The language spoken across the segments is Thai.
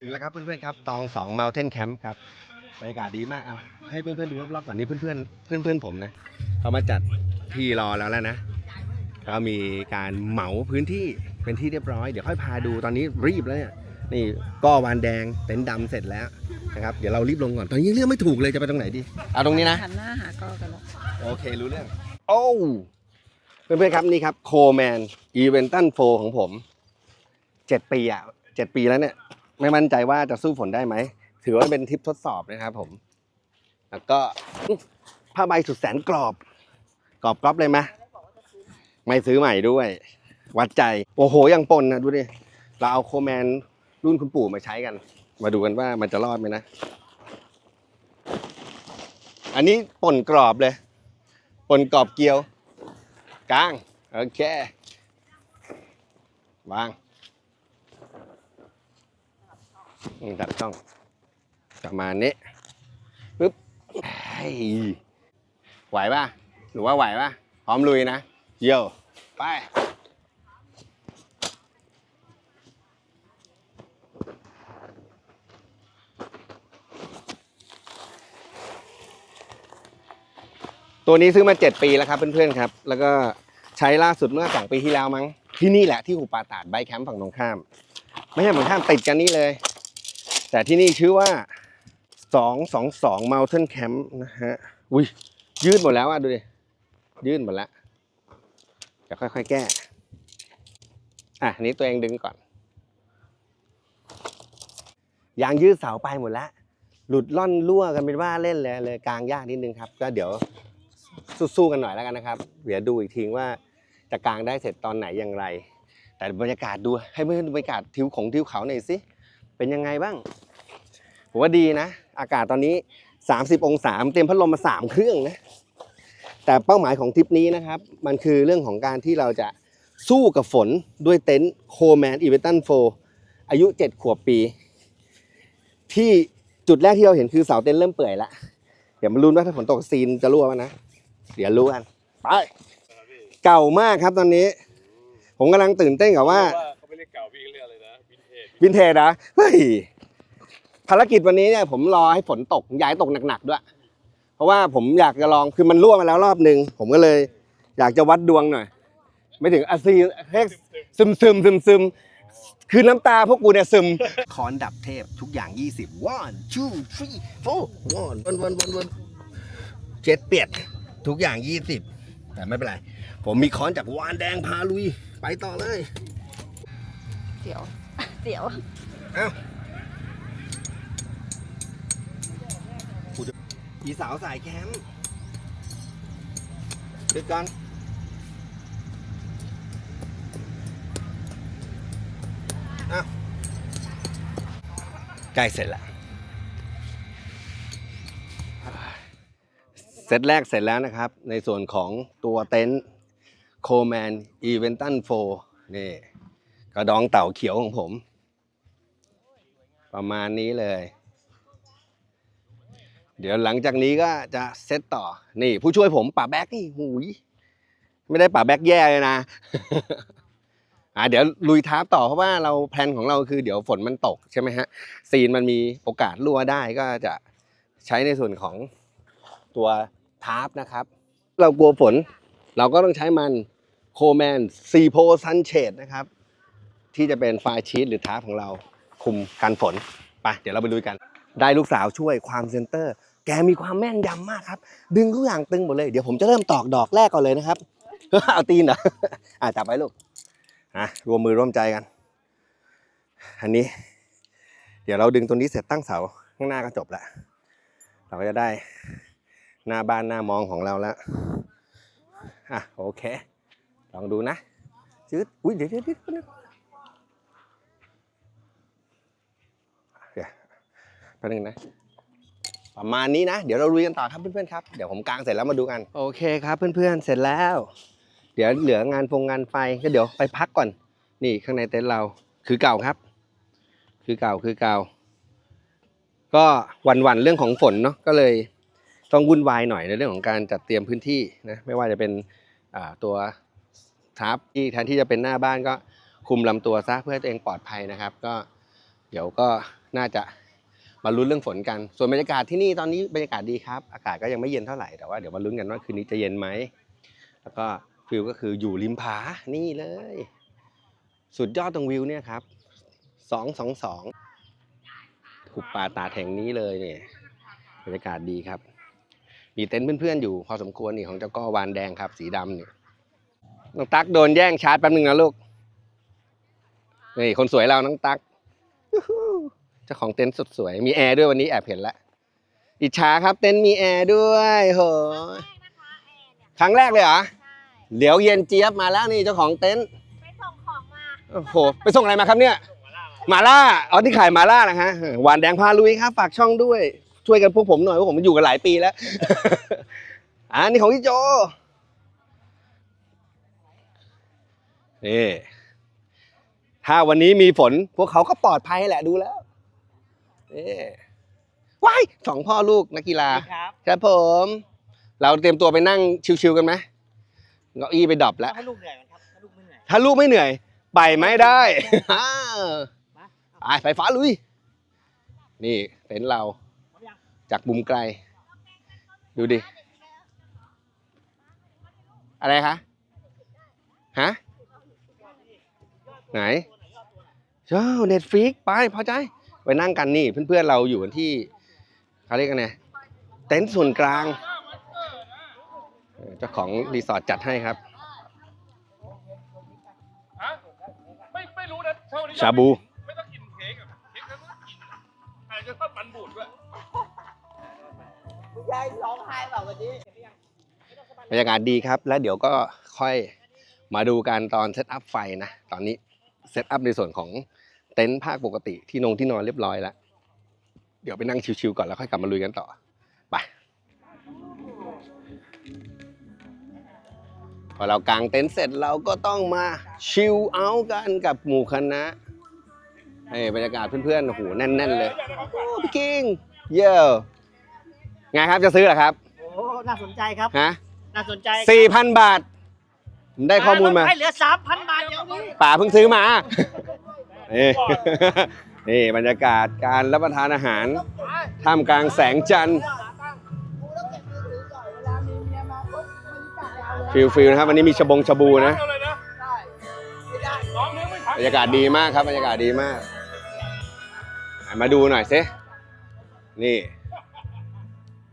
ถึงแล้วครับเพื่อนๆครับตองสอง Mountain Camp ครับบรรยากาศดีมากเอาให้เพื่อนๆดูรอบๆก่อนนี่เพื่อนๆเพื่อนๆผมนะเขามาจัดที่รอแล้วแล้วนะเขามีการเหมาพื้นที่เป็นที่เรียบร้อยเดี๋ยวค่อยพาดูตอนนี้รีบแล้วเนี่ยนี่ก็วานแดงเต็นท์ดำเสร็จแล้วนะครับเดี๋ยวเรารีบลงก่อนตอนนี้ยังเลือกไม่ถูกเลยจะไปตรงไหนดีเอาตรงนี้นะหันหน้าหาก็กันแล้วโอเครู้เรื่อง โอ้วเพื่อนๆครับนี่ครับโคแมนอีเวนตันโฟของผมเจ็ดปีอะเจ็ดปีแล้วเนี่ย ไม่มั่นใจว่าจะสู้ฝนได้ไหม ถือว่าเป็นทริปทดสอบนะครับผม แล้วก็ผ้าใบสุดแสนกรอบ กรอบกรอบเลยไหมไม่ซื้อใหม่ด้วย วัดใจ โอ้โหยังปนนะดูดิ เราเอาโคแมนรุ่นคุณปู่มาใช้กัน มาดูกันว่ามันจะรอดไหมนะ อันนี้ป่นกรอบเลย ป่นกรอบเกียว กลาง โอเควาง อืมดับช่องประมาณนี้ปึ๊บเฮ้ยไหวป่ะหรือว่าไหวป่ะพร้อมลุยนะเยี่ยวไปตัวนี้ซื้อมา 7 ปีแล้วครับเพื่อนๆครับ แล้วก็ใช้ล่าสุดเมื่อ 2 ปีที่แล้วมั้ง ที่นี่แหละที่หูป่าตาดไบค์แคมป์ฝั่งตรงข้าม ไม่ใช่ฝั่งข้ามติดกันนี่เลย แต่ที่นี่ชื่อว่า 222 Mountain Camp นะฮะ อุ้ยยืดหมดแล้วอะ ดูดิ ยืดหมดแล้วจะค่อย ๆ แก้ อะอันนี้ตัวเองดึงก่อน ยางยืดเสาไปหมดแล้ว หลุดล่อนรั่วกันเป็นว่าเล่นเลยเลยกลางยากนิดนึงครับ ก็เดี๋ยวสู้ๆกันหน่อยแล้วกันนะครับ เดี๋ยวดูอีกทีว่าจะกลางได้เสร็จตอนไหนอย่างไร แต่บรรยากาศดูให้เพื่อนๆดูบรรยากาศทิวของทิวเขาหน่อยสิ เป็นยังไงบ้างผมว่าดีนะ อากาศตอนนี้ 30 องศาเตรียมพัดลมมา 3 เครื่องนะ แต่เป้าหมายของทริปนี้นะครับ มันคือเรื่องของการที่เราจะสู้กับฝนด้วยเต็นท์โคแมนอีเวนตันโฟอายุ 7 ขวบปี ที่จุดแรกที่เราเห็นคือเสาเต็นท์เริ่มเปื่อยแล้วเดี๋ยวมาลุ้นว่าถ้าฝนตกซีนจะรั่วไหมนะ เดี๋ยวรู้กันไปเก่ามากครับตอนนี้ ผมกำลังตื่นเต้นกับว่าพี่เขาเรียกอะไรนะ วินเทจวินเทจนะเฮ้ยภารกิจวันนี้เนี่ยผมรอให้ฝนตกอยากให้ตกหนักๆด้วย เพราะว่าผมอยากจะลองคือมันรั่วมาแล้วรอบหนึ่งผมก็เลย อยากจะวัดดวงหน่อย ไม่ถึงอาซีเฮ้ยซึมซึมซึมซึมคือน้ำตาพวกกูเนี่ยซึมคอนดับเทพทุกอย่าง 20 one two three four one one one one one เจ็ดเปียดทุกอย่าง 20 แต่ไม่เป็นไร ผมมีค้อนจากวานแดงพาลุย ไปต่อเลยเสียวเสียวอีสาวสายแคมป์ดึกกันอ้าวใกล้เสร็จแล้วเซตแรกเสร็จแล้วนะครับ ในส่วนของตัวเต็นท์โคแมนอีเวนตันโฟนี่กระดองเต่าเขียวของผม ประมาณนี้เลย เดี๋ยวหลังจากนี้ก็จะเซตต่อ นี่ ผู้ช่วยผมป่าแบกนี่หูยไม่ได้ป่าแบกแย่เลยนะอ่าเดี๋ยวลุยทาร์ปต่อเพราะว่าเราแพลนของเราคือเดี๋ยวฝนมันตกใช่ไหมฮะซีนมันมีโอกาสรั่วได้ก็จะใช้ในส่วนของตัวทาร์ปนะครับ เรากลัวฝน เราก็ต้องใช้มันโคแมนซีโพซันเชดนะครับ ที่จะเป็นไฟล์ชีตหรือทาร์ปของเรา คุมกันฝนไปเดี๋ยวเราไปลุยกัน ได้ลูกสาวช่วยความเซนเตอร์ แกมีความแม่นยำมากครับ ดึงทุกอย่างตึงหมดเลยเดี๋ยวผมจะเริ่มตอกดอกแรกก่อนเลยนะครับเอาตีนเหรออะจับไว้ลูกอะรวมมือร่วมใจกัน อันนี้ เดี๋ยวเราดึงตัวนี้เสร็จตั้งเสาข้างหน้าก็จบละเราก็จะได้หน้าบ้านหน้ามองของเราแล้วอะโอเค ลองดูนะจืดอุ้ยเดี๋ยวเดี๋ยวเดี๋ยวเดี๋ยวเดี๋ยว แป๊บนึงนะ ประมาณนี้นะ เดี๋ยวเราลุยกันต่อครับเพื่อนๆครับ เดี๋ยวผมกางเสร็จแล้วมาดูกัน โอเคครับเพื่อนๆ เสร็จแล้ว เดี๋ยวเหลืองานฟงงานไฟก็เดี๋ยวไปพักก่อน นี่ข้างในเต็นท์เรา คือเก่าครับ คือเก่าคือเก่า ก็วันๆเรื่องของฝนเนาะ ก็เลยต้องวุ่นวายหน่อยในเรื่องของการจัดเตรียมพื้นที่นะ ไม่ว่าจะเป็นอ่าตัวทับที่แทนที่จะเป็นหน้าบ้านก็คุมลำตัวซะเพื่อให้ตัวเองปลอดภัยนะครับ ก็เดี๋ยวก็น่าจะ มาลุ้นเรื่องฝนกัน ส่วนบรรยากาศที่นี่ตอนนี้บรรยากาศดีครับ อากาศก็ยังไม่เย็นเท่าไหร่ แต่ว่าเดี๋ยวมาลุ้นกันว่าคืนนี้จะเย็นไหม แล้วก็ฟิลก็คืออยู่ริมผา นี่เลย สุดยอดตรงวิวเนี่ยครับสองสองสองหุบป่าตาแห่งนี้เลยเนี่ย บรรยากาศดีครับ มีเต็นท์เพื่อนๆอยู่พอสมควรนี่ของเจ้าก้อวานแดงครับ สีดำเนี่ยน้องตั๊กโดนแย่งชาร์จแป๊บนึงนะลูก นี่คนสวยเราน้องตั๊ก เจ้าของเต็นท์สุดสวย มีแอร์ด้วยวันนี้แอบเห็นแล้วอิจฉาครับเต็นท์มีแอร์ด้วยโหครั้งแรกเลยเหรอเดี๋ยวเย็นเจี๊ยบมาแล้วนี่เจ้าของเต็นท์ไปส่งของมาโอ้โหไปส่งอะไรมาครับเนี่ยหมาล่าอ๋อที่ขายหมาล่านะฮะหวานแดงพาลุยครับฝากช่องด้วยช่วยกันพวกผมหน่อยเพราะผมอยู่กันหลายปีแล้วอ่านี่ของพี่โจนี่ถ้าวันนี้มีฝนพวกเขาก็ปลอดภัยแหละดูแล้วนี่ ว้ายสองพ่อลูกนักกีฬา ครับครับผม เราเตรียมตัวไปนั่งชิวๆกันไหมเก้าอี้ไปดรอปแล้ว ถ้าลูกเหนื่อยมันครับถ้าลูกไม่เหนื่อยถ้าลูกไม่เหนื่อย ไปไม่ได้ อ่ามาไปไฟฟ้าลุย นี่เต็นท์เราพร้อมยังจากมุมไกล ดูดิ อะไรคะ ฮะ ไหนเจ้าเน็ตฟิกไปพอใจ ไปนั่งกันนี่เพื่อนๆเราอยู่กันที่เขาเรียกกันไงเต็นท์ส่วนกลางเออเจ้าของรีสอร์ทจัดให้ครับฮะไม่ไม่รู้นะเท่านี้ชาบูไม่ต้องกินเค้กอะเค้กก็ต้องกินอะอาจจะทอดมันบูดด้วยคุณยายร้องไห้แบบวันนี้บรรยากาศดีครับ แล้วเดี๋ยวก็ค่อยมาดูกันตอนเซตอัพไฟนะ ตอนนี้เซตอัพในส่วนของ เต็นท์ภาคปกติที่นงที่นอนเรียบร้อยแล้ว เดี๋ยวไปนั่งชิวๆก่อนแล้วค่อยกลับมาลุยกันต่อ ไปพอเรากางเต็นท์เสร็จเราก็ต้องมาชิลเอาท์กันกับหมู่คณะให้บรรยากาศเพื่อนๆโอ้โหแน่นๆเลยโอ้พี่คิงเย้ไงครับจะซื้อเหรอครับโอ้น่าสนใจครับฮะน่าสนใจสี่พันบาทผมได้ข้อมูลมาให้เหลือสามพันบาทเดี๋ยวนี้ป่าเพิ่งซื้อมา นี่ นี่บรรยากาศการรับประทานอาหาร ท่ามกลางแสงจันทร์ฟิลฟิลนะครับวันนี้มีชบงชบูนะบรรยากาศดีมากครับบรรยากาศดีมาก มาดูหน่อยสินี่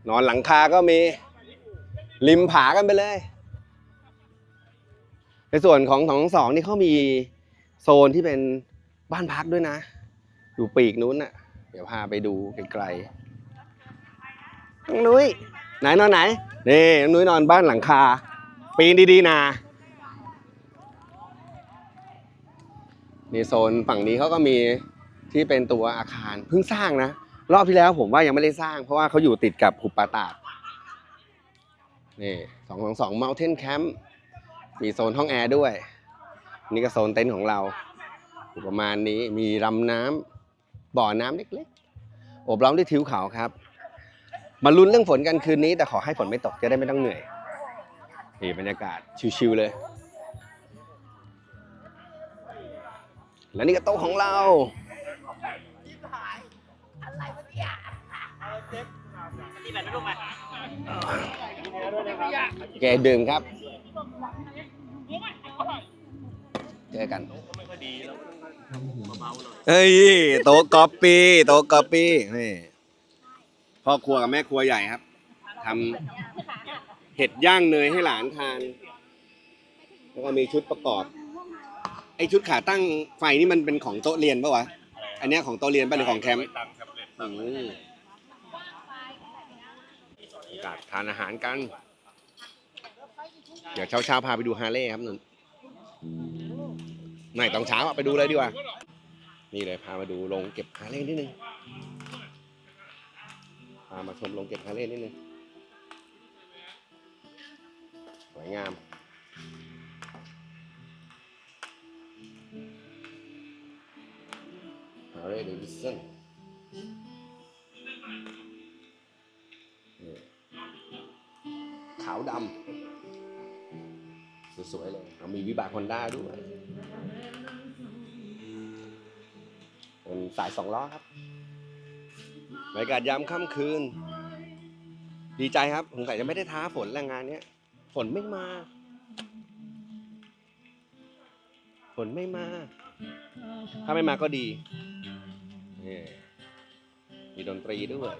นอนหลังคาก็มี ริมผากันไปเลย ในส่วนของของสองนี่เขามีโซนที่เป็น บ้านพักด้วยนะ อยู่ปีกนู้นน่ะ เดี๋ยวพาไปดูไกลๆน้องนุ้ยไหนนอนไหนนี่น้องนุ้ยนอนบ้านหลังคา ปีนดีๆนะนี่โซนฝั่งนี้เขาก็มีที่เป็นตัวอาคารเพิ่งสร้างนะ รอบที่แล้วผมว่ายังไม่ได้สร้าง เพราะว่าเขาอยู่ติดกับหุบป่าตาดนี่สองสองสอง Mountain Camp มีโซนห้องแอร์ด้วย นี่ก็โซนเต็นท์ของเราอยู่ ประมาณนี้มีลำน้ำบ่อน้ำเล็กๆโอบล้อมด้วยทิวเขาครับ มาลุ้นเรื่องฝนกันคืนนี้ แต่ขอให้ฝนไม่ตกจะได้ไม่ต้องเหนื่อยนี่บรรยากาศชิวๆเลย และนี่ก็โต๊ะของเรานี่แบบไม่รู้ไหมแกดื่มครับ เจอกัน เฮ้ยโต๊ะก๊อปปี้โต๊ะก๊อปปี้นี่พ่อครัวกับแม่ครัวใหญ่ครับทำเห็ดย่างเนยให้หลานทาน แล้วก็มีชุดประกอบ ไอชุดขาตั้งไฟนี่มันเป็นของโต๊ะเรียนปะวะ อันเนี้ยของโต๊ะเรียนปะหรือของแคมป์ตังค์ครับเลยอืมอากาศทานอาหารกัน เดี๋ยวเช้าเช้าๆพาไปดูฮาร์เลย์ครับนุ่น ไม่ต้องเช้าอะไปดูเลยดีกว่า นี่เลยพามาดูโรงเก็บฮาเลย์นิดนึง พามาชมโรงเก็บฮาเลย์นิดนึง สวยงาม ฮาเลย์เดวิสันขาวดำ สวยๆเลยเอามีวิบากฮอนด้าด้วยเป็นสายสองล้อครับบรรยากาศยามค่ำคืน ดีใจครับสงสัยจะไม่ได้ท้าฝนแรงงานเนี้ยฝนไม่มา ฝนไม่มา ถ้าไม่มาก็ดีมีดนตรีด้วย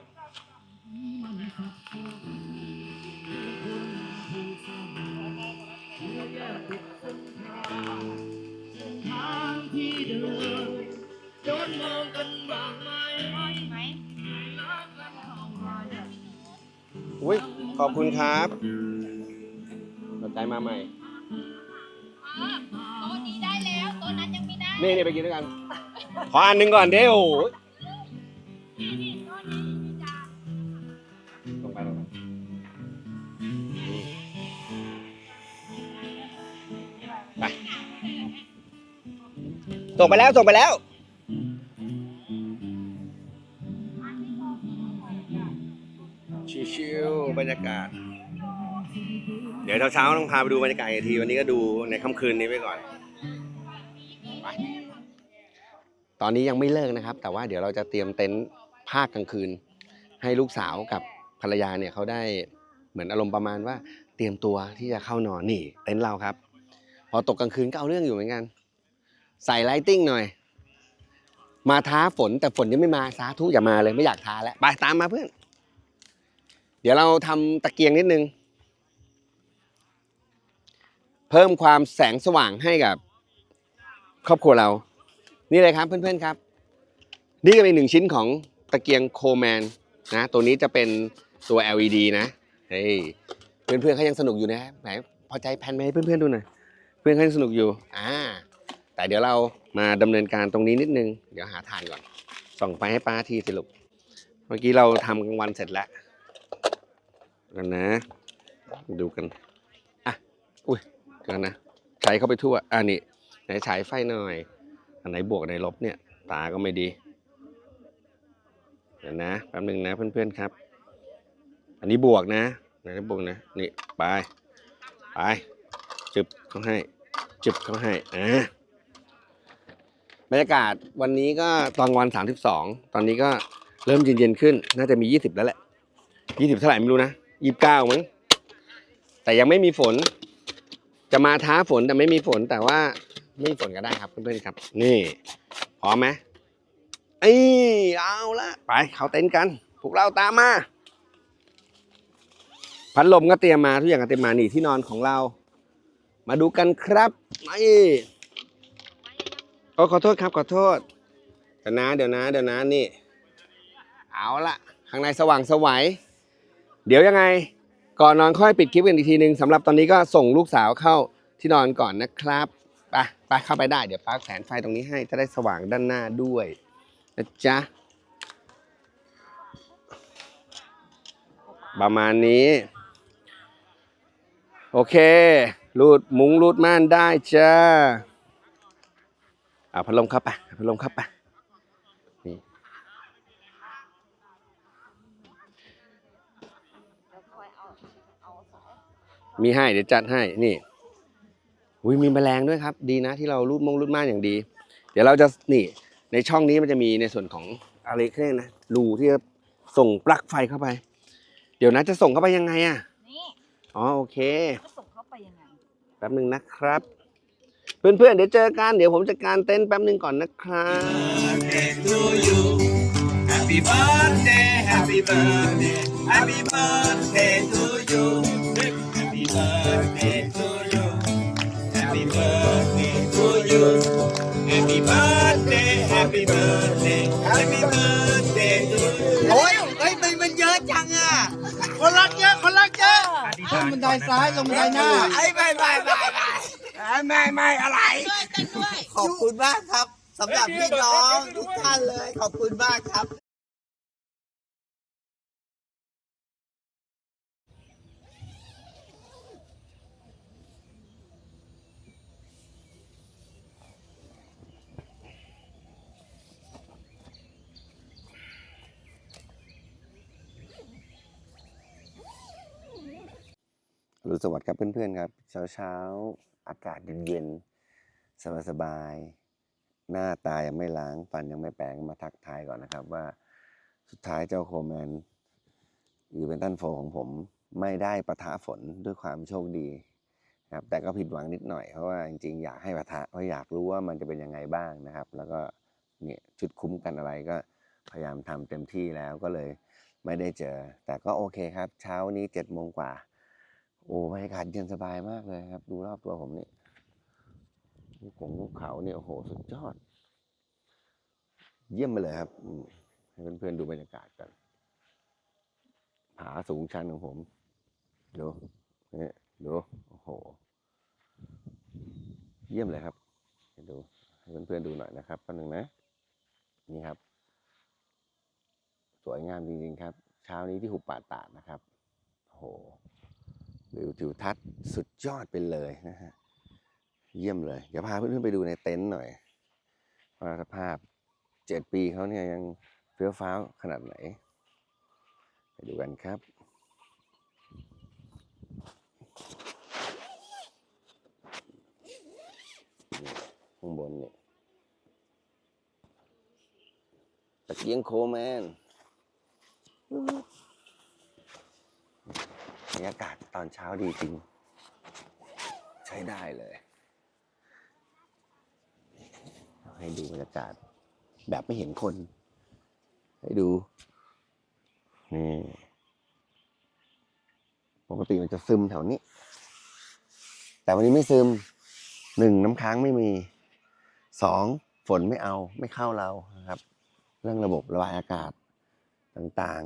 อุ้ยขอบคุณครับสนใจมาใหม่โต๊ะนี้ได้แล้วโต๊ะนั้นยังไม่ได้นี่นี่ไปกินด้วยกัน ขออันหนึ่งก่อนเด้โอ้โหลงไปลงไปนี่ไปส่งไปแล้วส่งไปแล้ว เดี๋ยวเช้าๆต้องพาไปดูบรรยากาศอีกที วันนี้ก็ดูในค่ำคืนนี้ไปก่อน ตอนนี้ยังไม่เลิกนะครับ แต่ว่าเดี๋ยวเราจะเตรียมเต็นท์ภาคกลางคืน ให้ลูกสาวกับภรรยาเนี่ยเขาได้เหมือนอารมณ์ประมาณว่า เตรียมตัวที่จะเข้านอนนี่ เต็นท์เราครับ พอตกกลางคืนก็เอาเรื่องอยู่เหมือนกัน ใส่ไลติ้งหน่อย มาท้าฝนแต่ฝนยังไม่มาสาธุอย่ามาเลยไม่อยากท้าแล้วไปตามมาเพื่อน เดี๋ยวเราทำตะเกียงนิดนึง เพิ่มความแสงสว่างให้กับ ครอบครัวเรา นี่เลยครับเพื่อนๆครับ นี่ก็เป็นหนึ่งชิ้นของตะเกียงโคแมนนะตัวนี้จะเป็นตัว LED นะเฮ้ยเพื่อนๆเขายังสนุกอยู่นะไหนพอใจแพนไหมาให้เพื่อนๆดูหน่อยเพื่อนเขายังสนุกอยู่อ่าแต่เดี๋ยวเรามาดำเนินการตรงนี้นิดนึง เดี๋ยวหาทานก่อน ส่องไฟให้ป้าทีสรุปเมื่อกี้เราทำกลางวันเสร็จแล้วกันนะ ดูกัน อุ้ยเดี๋ยวกันนะใช้เข้าไปทั่วอ่านี่ไหนฉายไฟหน่อย อันไหนบวกอันไหนลบเนี่ย ตาก็ไม่ดีเดี๋ยวนะแป๊บหนึ่งนะเพื่อนๆครับ อันนี้บวกนะไหนบวกนะนี่ไปไปจึบเขาให้จึบเขาให้อ่าบรรยากาศวันนี้ก็ตอนวัน32ตอนนี้ก็เริ่มเย็นๆขึ้น น่าจะมี20แล้วแหละ20เท่าไหร่ไม่รู้นะ29มั้งแต่ยังไม่มีฝน จะมาท้าฝนแต่ไม่มีฝนแต่ว่าไม่มีฝนก็ได้ครับเพื่อนๆครับ นี่พร้อมไหมไอ้เอาละไปเขาเต็นท์กันพวกเราตามมาพัดลมก็เตรียมมาทุกอย่างก็เตรียมมานี่ที่นอนของเรา มาดูกันครับนี่โอ้ขอโทษครับขอโทษเดี๋ยวนะเดี๋ยวนะเดี๋ยวนะนี่ เอาละข้างในสว่างสวัยเดี๋ยวยังไง ก่อนนอนค่อยปิดคลิปกันอีกทีนึงสำหรับตอนนี้ก็ส่งลูกสาวเข้าที่นอนก่อนนะครับไปไปเข้าไปได้เดี๋ยวป้าแขวนไฟตรงนี้ให้จะได้สว่างด้านหน้าด้วยนะจ๊ะประมาณนี้ โอเครูดมุ้งรูดม่านได้จ้าเอาพัดลมเข้าไปพัดลมเข้าไปนี่ แล้วค่อยเอาเอาสาย มีให้เดี๋ยวจัดให้นี่อุ้ยมีแมลงด้วยครับ ดีนะที่เรารูดมงรูดม่านอย่างดี เดี๋ยวเราจะนี่ในช่องนี้มันจะมีในส่วนของอะไรเครื่องนะรูที่จะส่งปลั๊กไฟเข้าไป เดี๋ยวนะจะส่งเข้าไปยังไงอะนี่อ๋อโอเคก็ส่งเข้าไปยังไงแป๊บหนึ่งนะครับ เพื่อนๆเดี๋ยวเจอกันเดี๋ยวผมจัดการเต็นท์แป๊บหนึ่งก่อนนะครับ Happy birthday, happy birthday, happy birthday to you. Happy birthday to you. Happy birthday to you. Happy birthday, happy birthday, happy birthday to you. โอ้ยเฮ้ยมันมันเยอะจังอะ คนรักเยอะ คนรักเยอะลงบันไดซ้ายลงบันไดหน้า ไอ้ไม่ไม่ไม่ไม่ไม่ไม่อะไรขอบคุณมากครับสำหรับพี่น้องทุกท่านเลย ขอบคุณมากครับ อรุณสวัสดิ์ครับเพื่อนๆครับเช้าเช้าๆ อากาศเย็นๆ สบายๆ หน้าตายังไม่ล้างฟันยังไม่แปรงมาทักทายก่อนนะครับ ว่าสุดท้ายเจ้าโคแมนอีเวนตันโฟของผมไม่ได้ประทะฝนด้วยความโชคดีครับแต่ก็ผิดหวังนิดหน่อยเพราะว่าจริงๆอยากให้ประทะเพราะอยากรู้ว่ามันจะเป็นยังไงบ้างนะครับ แล้วก็เนี่ยชุดคุ้มกันอะไรก็พยายามทำเต็มที่แล้วก็เลยไม่ได้เจอ แต่ก็โอเคครับ เช้านี้เจ็ดโมงกว่า โอ้บรรยากาศเย็นสบายมากเลยครับ ดูรอบตัวผมนี่ภูเขาภูเขาเนี่ยโอ้โหสุดยอด เยี่ยมไปเลยครับให้เพื่อนๆดูบรรยากาศกัน ผาสูงชันของผมดูนี่ดูโอ้โห เยี่ยมเลยครับให้ดูให้เพื่อนๆดูหน่อยนะครับแป๊บนึงนะ นี่ครับ สวยงามจริงๆครับ เช้านี้ที่หุบป่าตาดนะครับโอ้โห วิวทิวทัศน์สุดยอดไปเลยนะฮะ เยี่ยมเลย เดี๋ยวพาเพื่อนๆไปดูในเต็นท์หน่อยว่าสภาพเจ็ดปีเขาเนี่ยยังเฟี้ยวฟ้าวขนาดไหน ไปดูกันครับข้างบนเนี่ยตะเกียงโคแมน บรรยากาศตอนเช้าดีจริง ใช้ได้เลยให้ดูบรรยากาศ แบบไม่เห็นคน ให้ดู นี่ ปกติมันจะซึมแถวนี้ แต่วันนี้ไม่ซึมหนึ่งน้ำค้างไม่มีสองฝนไม่เอาไม่เข้าเรานะครับ เรื่องระบบระบายอากาศต่าง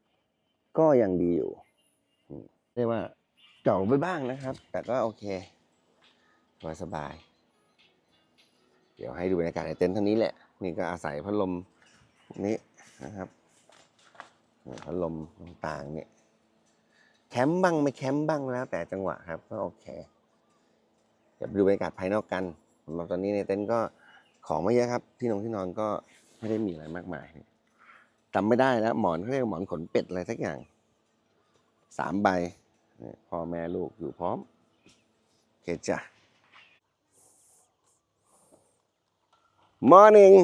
ๆ ก็ยังดีอยู่อืม เรียกว่าเก่าไปบ้างนะครับ แต่ก็โอเคสบายสบาย เดี๋ยวให้ดูบรรยากาศในเต็นท์เท่านี้แหละ นี่ก็อาศัยพัดลมนี้นะครับพัดลมต่างๆเนี่ยแคมป์บ้างไม่แคมป์บ้างแล้ว แต่จังหวะครับก็โอเคเดี๋ยวไปดูบรรยากาศภายนอกกันสำหรับตอนนี้ในเต็นท์ก็ของไม่เยอะครับ ที่นอนที่นอนก็ไม่ได้มีอะไรมากมายจำไม่ได้แล้วหมอนเขาเรียกหมอนขนเป็ดอะไรสักอย่าง สามใบพ่อแม่ลูกอยู่พร้อมโอเคจ้ะ morning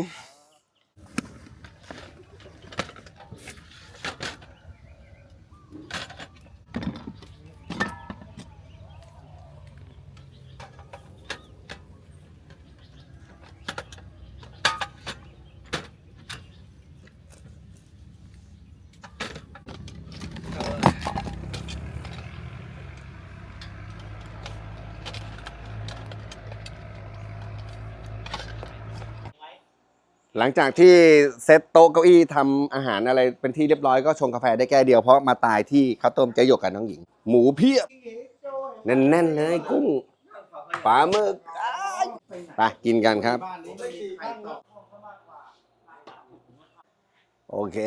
หลังจากที่เซตโต๊ะเก้าอี้ทำอาหารอะไรเป็นที่เรียบร้อยก็ชงกาแฟได้แก้เดียวเพราะมาตายที่ข้าวต้มเจ๊หยกกับน้องหญิง หมูเพียบแน่นๆเลยกุ้งปลาหมึกอ้ายไปกินกันครับ โอเค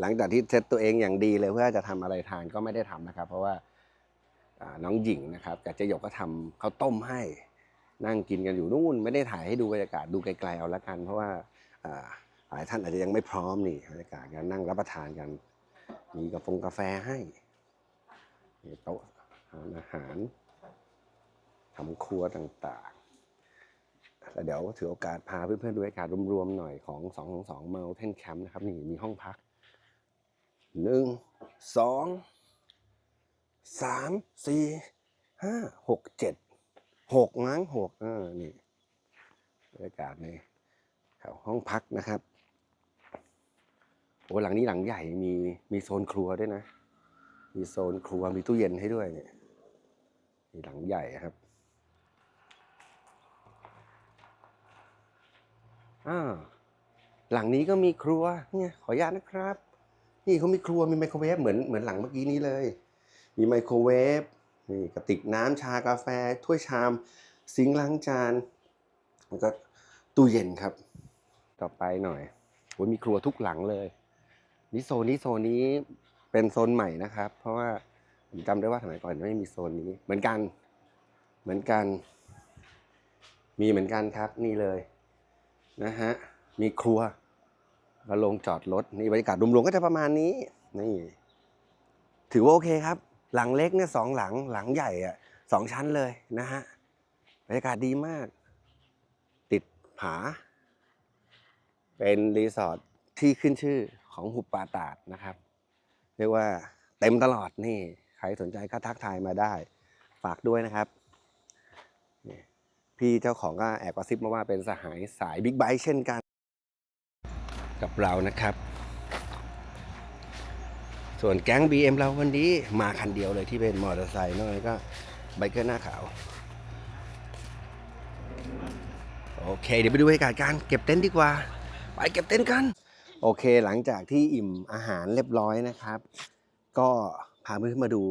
หลังจากที่เซตตัวเองอย่างดีเลยเพื่อจะทำอะไรทานก็ไม่ได้ทำนะครับ เพราะว่าอ่าน้องหญิงนะครับกับเจ๊หยกก็ทำข้าวต้มให้ นั่งกินกันอยู่นู่น ไม่ได้ถ่ายให้ดูบรรยากาศดูไกลๆเอาละกัน เพราะว่า หลายท่านอาจจะยังไม่พร้อมนี่บรรยากาศการนั่งรับประทานกัน มีกาแฟกาแฟให้โต๊ะอาหารทำครัวต่างๆแล้วเดี๋ยวถือโอกาสพาเพื่อนๆดูบรรยากาศรวมๆหน่อยของ2ของ2 Mountain Camp นะครับนี่มีห้องพักหนึ่งสองสามสี่ห้าหกเจ็ดหกมั้งหกเออนี่บรรยากาศใน แถวห้องพักนะครับโอ้หลังนี้หลังใหญ่มีมีโซนครัวด้วยนะ มีโซนครัวมีตู้เย็นให้ด้วยเนี่ยมีหลังใหญ่ครับอ่าหลังนี้ก็มีครัวเนี่ยขออนุญาตนะครับ นี่เขามีครัวมีไมโครเวฟเหมือนเหมือนหลังเมื่อกี้นี้เลย มีไมโครเวฟนี่กระติกน้ำชากาแฟ ถ้วยชาม ซิงค์ล้างจานแล้วก็ตู้เย็นครับ ต่อไปหน่อยโอ้ยมีครัวทุกหลังเลยนี่โซนนี้โซนนี้เป็นโซนใหม่นะครับ เพราะว่าผมจำได้ว่าสมัยก่อนไม่มีโซนนี้ เหมือนกัน เหมือนกัน มีเหมือนกันครับนี่เลยนะฮะมีครัวกระลงจอดรถนี่บรรยากาศรวมๆก็จะประมาณนี้นี่ถือว่าโอเคครับ หลังเล็กเนี่ยสองหลังหลังใหญ่อะสองชั้นเลยนะฮะบรรยากาศดีมาก ติดผา เป็นรีสอร์ทที่ขึ้นชื่อของหุบป่าตาดนะครับ เรียกว่าเต็มตลอดนี่ ใครสนใจก็ทักทายมาได้ ฝากด้วยนะครับ พี่เจ้าของก็แอบกระซิบมาว่าเป็นสหายสายบิ๊กไบค์เช่นกัน กับเรานะครับ ส่วนแก๊ง BM เราวันนี้มาคันเดียวเลยที่เป็นมอเตอร์ไซค์นอกนั้นก็ไบเกอร์หน้าขาวโอเค เดี๋ยวไปดูบรรยากาศการเก็บเต็นท์ดีกว่า ไปเก็บเต็นท์กัน โอเคหลังจากที่อิ่มอาหารเรียบร้อยนะครับ ก็พาเพื่อนมาดู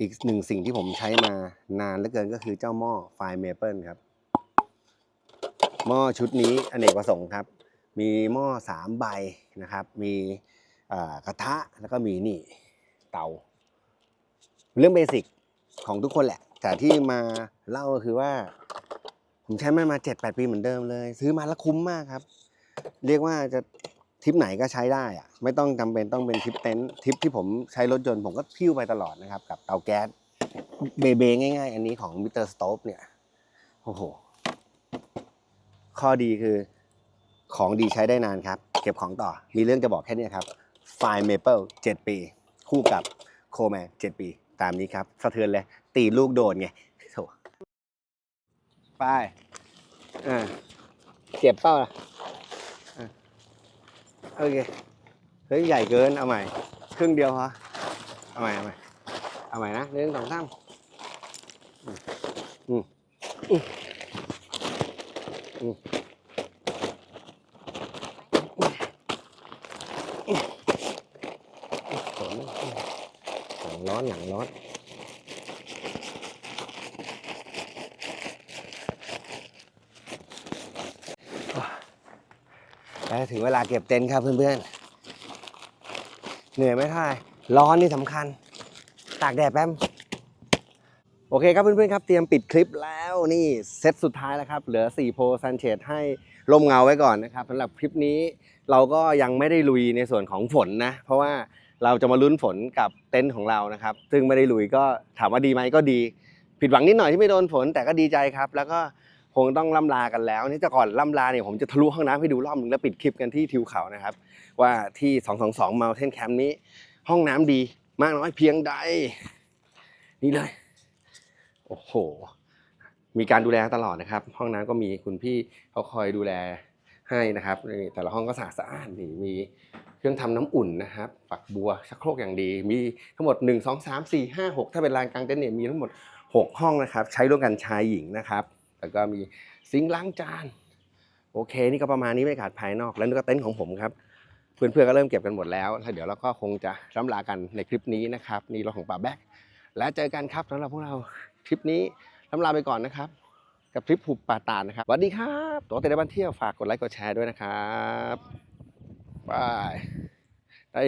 อีกหนึ่งสิ่งที่ผมใช้มานานเหลือเกินก็คือเจ้าหม้อไฟเมเปิลครับ หม้อชุดนี้อเนกประสงค์ครับ มีหม้อสามใบนะครับ มีกระทะแล้วก็มีนี่เตา เรื่องเบสิกของทุกคนแหละ แต่ที่มาเล่าก็คือว่า ผมใช้มันมา 7-8 ปีเหมือนเดิมเลย ซื้อมาแล้วคุ้มมากครับ เรียกว่าจะทริปไหนก็ใช้ได้อะไม่ต้องจำเป็นต้องเป็นทริปเต็นท์ทริปที่ผมใช้รถยนต์ผมก็พิ้วไปตลอดนะครับ กับเตาแก๊สเบเบง่ายๆ อันนี้ของมิสเตอร์สโตฟเนี่ยโอ้โหข้อดีคือของดีใช้ได้นานครับ เก็บของต่อมีเรื่องจะบอกแค่นี้ครับไฟเมเปิล7ปี คู่กับโคแมน7ปี ตามนี้ครับ สะเทือนเลย ตีลูกโดนไงโถไปอ่าเก็บเป้าล่ะ โอเคเฮ้ยใหญ่เกิน เอาใหม่ ครึ่งเดียวพอเอาใหม่ เอาใหม่ เอาใหม่นะหนึ่งสองสามอืมอืมอืมอืมฝนหนังร้อนหนังร้อน แล้ว ถึงเวลาเก็บเต็นท์ครับเพื่อนๆ เหนื่อยไหมท่ายร้อนนี่สำคัญ ตากแดดแป๊บโอเคครับเพื่อนๆครับเตรียมปิดคลิปแล้วนี่เซตสุดท้ายแล้วครับ เหลือ 4 โพซันเชดให้ลมเงาไว้ก่อนนะครับสำหรับคลิปนี้เราก็ยังไม่ได้ลุยในส่วนของฝนนะ เพราะว่าเราจะมาลุ้นฝนกับเต็นท์ของเรานะครับ ซึ่งไม่ได้ลุยก็ถามว่าดีไหมก็ดี ผิดหวังนิดหน่อยที่ไม่โดนฝนแต่ก็ดีใจครับ แล้วก็ งต้องล่ำลากันแล้วนี่จะก่อนล่ำลาเนี่ยผมจะทะลุห้องน้ำให้ดูรอบหนึ่งแล้วปิดคลิปกันที่ทิวเขานะครับ ว่าที่ 222 Mountain Camp นี้ ห้องน้ำดีมากน้อยเพียงใด นี่เลย โอ้โห มีการดูแลตลอดนะครับ ห้องน้ำก็มีคุณพี่เขาคอยดูแลให้นะครับแต่ละห้องก็สะอาดสะอาดนี่มีเครื่องทำน้ำอุ่นนะครับฝักบัวชักโครกอย่างดี มีทั้งหมด 1 2 3 4 5 6 ถ้าเป็นลานกลางเต็นท์เนี่ยมีทั้งหมด 6 ห้องนะครับ ใช้ร่วมกันชายหญิงนะครับ แล้วก็มีซิงค์ล้างจาน โอเค นี่ก็ประมาณนี้บรรยากาศภายนอก แล้วนี่ก็เต็นท์ของผมครับ เพื่อนๆก็เริ่มเก็บกันหมดแล้วแล้วเดี๋ยวเราก็คงจะร่ำลากันในคลิปนี้นะครับนี่รถของป่าแบ็กและเจอกันครับสำหรับพวกเราคลิปนี้ร่ำลาไปก่อนนะครับ กับทริปหุบป่าตาดนะครับสวัสดีครับตัวเตะบ้านเที่ยวฝากกดไลค์กดแชร์ด้วยนะครับบายได้